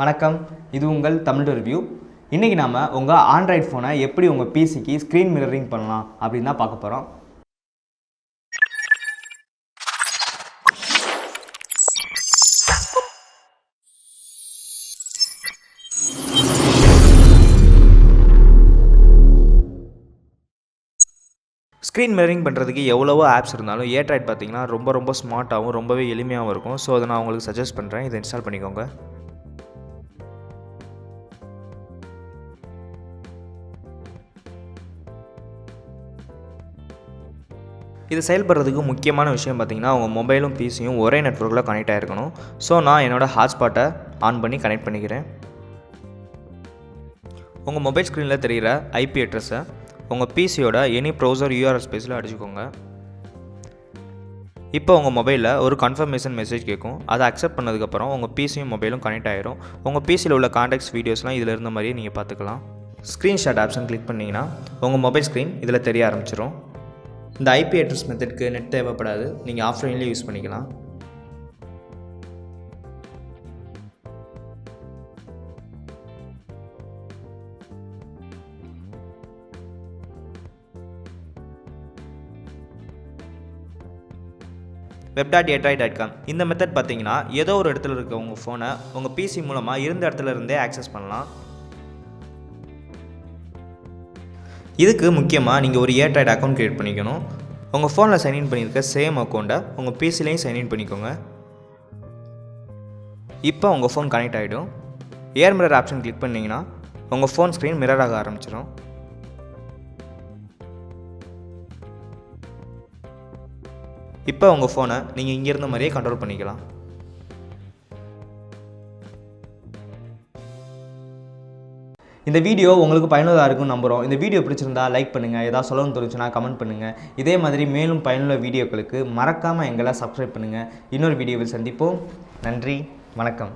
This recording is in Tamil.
வணக்கம். இது உங்கள் தமிழ் ரிவ்யூ. இன்றைக்கி நாம் உங்கள் ஆண்ட்ராய்ட் ஃபோனை எப்படி உங்கள் பிசிக்கு ஸ்க்ரீன் மிரரிங் பண்ணலாம் அப்படின்னு தான் பார்க்க போகிறோம் ஸ்க்ரீன் மிரரிங் பண்ணுறதுக்கு எவ்வளவோ ஆப்ஸ் இருந்தாலும் ஏட்ராய்ட் பார்த்தீங்கன்னா ரொம்ப ரொம்ப ஸ்மார்ட்டாகவும் ரொம்பவே எளிமையாகவும் இருக்கும். ஸோ அதை நான் உங்களுக்கு சஜஸ்ட் பண்ணுறேன் இதை இன்ஸ்டால் பண்ணிக்கோங்க. இது செயல்படுறதுக்கு முக்கியமான விஷயம் பார்த்தீங்கன்னா உங்கள் மொபைலும் பிசியும் ஒரே நெட்ஒர்க்கில் கனெக்ட் ஆகிருக்கணும் ஸோ நான் என்னோடய ஹாட்ஸ்பாட்டை ஆன் பண்ணி கனெக்ட் பண்ணிக்கிறேன். உங்கள் மொபைல் ஸ்க்ரீனில் தெரிகிற ஐபி அட்ரஸை உங்கள் பிசியோட எனி ப்ரௌசர் யூஆர்எஸ் ஸ்பேஸில் அடிச்சுக்கோங்க. இப்போ உங்கள் மொபைலில் ஒரு கன்ஃபர்மேஷன் மெசேஜ் கேட்கும். அதை அக்செப்ட் பண்ணதுக்கப்புறம் உங்கள் பிசியும் மொபைலும் கனெக்ட் ஆகிரும் உங்கள் பிசியில் உள்ள காண்டாக்ட்ஸ் வீடியோஸ்லாம் இதில் இருந்த மாதிரியே நீங்கள் பார்த்துக்கலாம். ஸ்க்ரீன்ஷாட் ஆப்ஷன் கிளிக் பண்ணிங்கன்னா உங்கள் மொபைல் ஸ்க்ரீன் இதில் தெரிய ஆரம்பிச்சிடும் இந்த ஐபி அட்ரஸ் மெத்தட்க்கு நெட் தேவைப்படாது. நீங்கள் ஆஃப்லைன்லேயே யூஸ் பண்ணிக்கலாம். வெப் டாட் ஏட்ராய் டாட் காம் இந்த மெத்தட் பார்த்தீங்கன்னா ஏதோ ஒரு இடத்துல இருக்க உங்கள் ஃபோனை உங்கள் பிசி மூலமாக இருந்த இடத்துல இருந்தே ஆக்சஸ் பண்ணலாம். இதுக்கு முக்கியமாக நீங்கள் ஒரு ஏட்ராய்ட் அக்கௌண்ட் க்ரியேட் பண்ணிக்கணும். உங்கள் ஃபோனில் சைன்இன் பண்ணியிருக்க சேம் அக்கௌண்ட்டை உங்கள் பிசிலையும் சைன்இன் பண்ணிக்கோங்க. இப்போ உங்கள் ஃபோன் கனெக்ட் ஆகிடும் ஏர் மிரர் ஆப்ஷன் கிளிக் பண்ணிங்கன்னா உங்கள் ஃபோன் ஸ்க்ரீன் மிரர் ஆக ஆரம்பிச்சிடும் இப்போ உங்கள் ஃபோனை நீங்கள் இங்கே இருந்த மாதிரியே கண்ட்ரோல் பண்ணிக்கலாம். இந்த வீடியோ உங்களுக்கு பயனுள்ளதாக இருக்கும்னு நம்புகிறோம் இந்த வீடியோ பிடிச்சிருந்தா லைக் பண்ணுங்கள் ஏதாவது சொல்லணும்னு தோணுச்சுன்னா கமெண்ட் பண்ணுங்கள் இதே மாதிரி மேலும் பயனுள்ள வீடியோக்களுக்கு மறக்காமல் எங்களை சப்ஸ்கிரைப் பண்ணுங்கள் இன்னொரு வீடியோவில் சந்திப்போம். நன்றி. வணக்கம்.